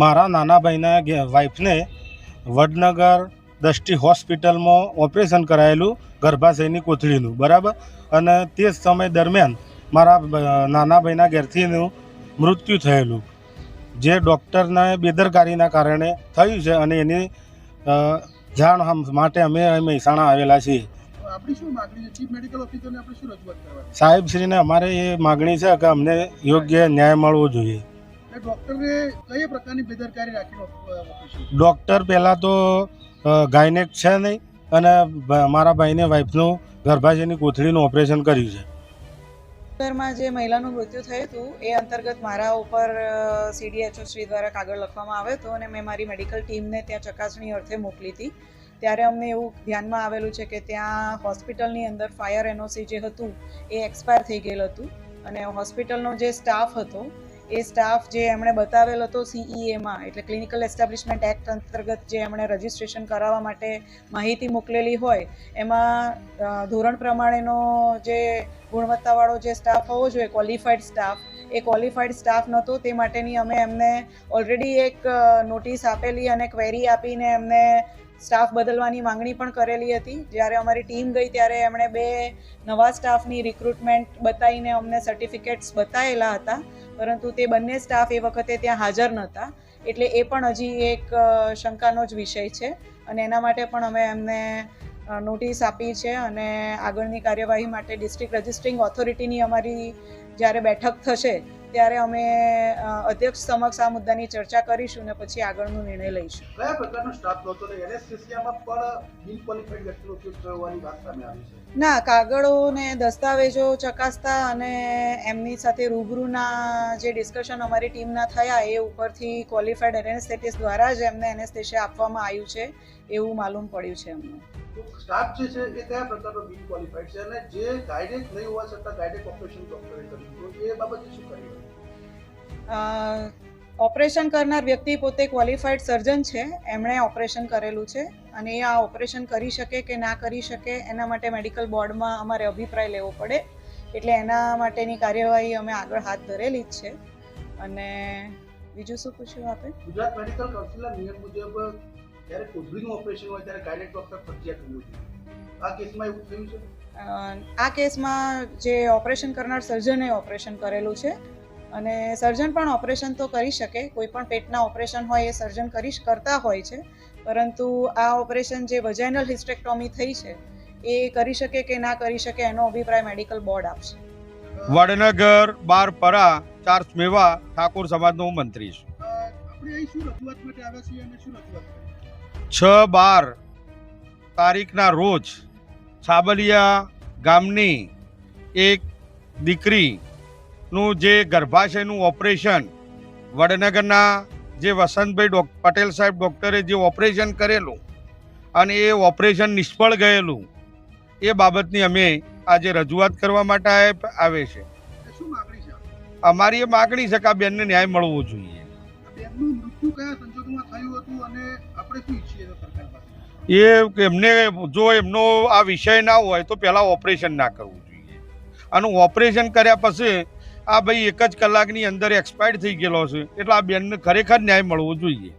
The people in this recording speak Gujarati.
મારા નાના ભાઈના વાઈફને વડનગર દ્રષ્ટિ હોસ્પિટલમાં ઓપરેશન કરાયેલું ગર્ભાશયની કોથળીનું બરાબર? અને તે જ સમય દરમિયાન મારા નાના ભાઈના ઘેરથીનું મૃત્યુ થયેલું જે ડૉક્ટરને બેદરકારીના કારણે થયું છે અને એની જાણ માટે અમે મહેસાણા આવેલા છીએ. સાહેબ શું માગણી છે? ચીફ મેડિકલ ઓફિસરને આપણે શું રજૂઆત કરવાની? સાહેબશ્રીને અમારે એ માગણી છે કે અમને યોગ્ય ન્યાય મળવો જોઈએ. એટલે ડોક્ટરે કઈ પ્રકારની બેદરકારી રાખી ડોક્ટર ડૉક્ટર પહેલાં તો ગાયનેક છે નહીં અને મારા ભાઈને વાઈફનું ગર્ભાશયની કોથળીનું ઓપરેશન કર્યું છે. માં જે મહિલાનું મૃત્યુ થયું હતું એ અંતર્ગત મારા ઉપર સીડીએચઓ શ્રી દ્વારા કાગળ લખવામાં આવ્યો હતો અને મેં મારી મેડિકલ ટીમને ત્યાં ચકાસણી અર્થે મોકલી હતી. ત્યારે અમને એવું ધ્યાનમાં આવેલું છે કે ત્યાં હોસ્પિટલની અંદર ફાયર એનઓસી જે હતું એ એક્સપાયર થઈ ગયેલું હતું. અને હોસ્પિટલનો જે સ્ટાફ હતો એ સ્ટાફ જે એમણે બતાવેલ હતો સીઈએમાં એટલે ક્લિનિકલ એસ્ટાબ્લિશમેન્ટ એક્ટ અંતર્ગત જે એમણે રજિસ્ટ્રેશન કરાવવા માટે માહિતી મોકલેલી હોય, એમાં ધોરણ પ્રમાણેનો જે ગુણવત્તાવાળો જે સ્ટાફ હોવો જોઈએ ક્વોલિફાઈડ સ્ટાફ એ ક્વોલિફાઈડ સ્ટાફ નહોતો, તે માટેની અમે એમને ઓલરેડી એક નોટિસ આપેલી અને ક્વેરી આપીને એમને સ્ટાફ બદલવાની માંગણી પણ કરેલી હતી. જ્યારે અમારી ટીમ ગઈ ત્યારે એમણે બે નવા સ્ટાફની રિક્રુટમેન્ટ બતાવીને અમને સર્ટિફિકેટ્સ બતાવેલા હતા. પરંતુ તે બંને સ્ટાફ એ વખતે ત્યાં હાજર નહોતા. એટલે એ પણ હજી એક શંકાનો જ વિષય છે. અને એના માટે પણ અમે એમને નોટિસ આપી છે અને આગળની કાર્યવાહી માટે ડિસ્ટ્રિક્ટ રજિસ્ટ્રિંગ ઓથોરિટીની અમારી જ્યારે બેઠક થશે ત્યારે અમે અધ્યક્ષ સમક્ષ આ મુદ્દાની ચર્ચા કરીશું ને પછી આગળનો નિર્ણય લઈશું. કયા પ્રકારનો સ્ટાફ નહોતો એનેસ્થેસિયામાં પણ બિન ક્વોલિફાઈડ વ્યક્તિનો ઉપયોગ કરવાની વાત સામે આવી છે. ના કાગળો ને દસ્તાવેજો ચકાસતા અને એમની સાથે રૂબરૂના જે ડિસ્કશન અમારી ટીમના થયા એ ઉપરથી ક્વોલિફાઈડ એનેસ્થેટિસ દ્વારા જ એમને એનેસ્થેશિયા આપવામાં આવ્યું છે એવું માલુમ પડ્યું છે અમને. તો સ્ટાફ જે છે એ કયા પ્રકારનો બિન ક્વોલિફાઈડ છે અને જે ગાઈડેડ નહીં હોવા છતાં ગાઈડેડ ઓપરેશન ડોક્ટરે કર્યું તો એ બાબતે શું કર્યું ઓપરેશન કરનાર વ્યક્તિ પોતે ક્વોલિફાઈડ સર્જન છે. એમણે ઓપરેશન કરેલું છે અને એ આ ઓપરેશન કરી શકે કે ના કરી શકે એના માટે મેડિકલ બોર્ડમાં અમારે અભિપ્રાય લેવો પડે. એટલે એના માટેની કાર્યવાહી અમે આગળ હાથ ધરેલી જ છે. અને બીજું શું પૂછ્યું આપે? ગુજરાત મેડિકલ કાઉન્સિલના નિયમ મુજબ જ્યારે કોથળીનું ઓપરેશન હોય ત્યારે ગાઈડેડ ડોક્ટર ફરજિયાત હોવું જોઈએ. આ કેસમાં એવું થયું છે? આ કેસમાં જે ઓપરેશન કરનાર સર્જને ઓપરેશન કરેલું છે. અને સર્જન પણ ઓપરેશન તો કરી શકે કોઈ પણ પેટના ઓપરેશન હોય એ સર્જન કરી કરતા હોય છે. પરંતુ આ ઓપરેશન જે વજાઇનલ હિસ્ટેક્ટોમી થઈ છે એ કરી શકે કે ના કરી શકે એનો અભિપ્રાય મેડિકલ બોર્ડ આપશે. વડનગર બારપરા ચાર મેવા ઠાકોર સમાજનો હું મંત્રી છું. આપણે અહીં શું રજૂઆત માટે આવ્યા છીએ અને શું રજૂઆત છ બાર તારીખના રોજ સાબલિયા ગામની એક દીકરીનું જે ગર્ભાશયનું ઓપરેશન વડનગરના જે વસંતભાઈ પટેલ સાહેબ ડૉક્ટરે જે ઓપરેશન કરેલું અને એ ઓપરેશન નિષ્ફળ ગયેલું એ બાબતની અમે આજે રજૂઆત કરવા માટે આવે છે. અમારી એ માગણી છે કે આ બેનને ન્યાય મળવો જોઈએ. એ એમને જો એમનો આ વિષય ના હોય તો પહેલાં ઓપરેશન ના કરવું જોઈએ. અને ઓપરેશન કર્યા પછી આ ભાઈ એક જ કલાકની અંદર એક્સપાયર્ડ થઈ ગયેલો છે. એટલે આ બેનને ખરેખર ન્યાય મળવો જોઈએ.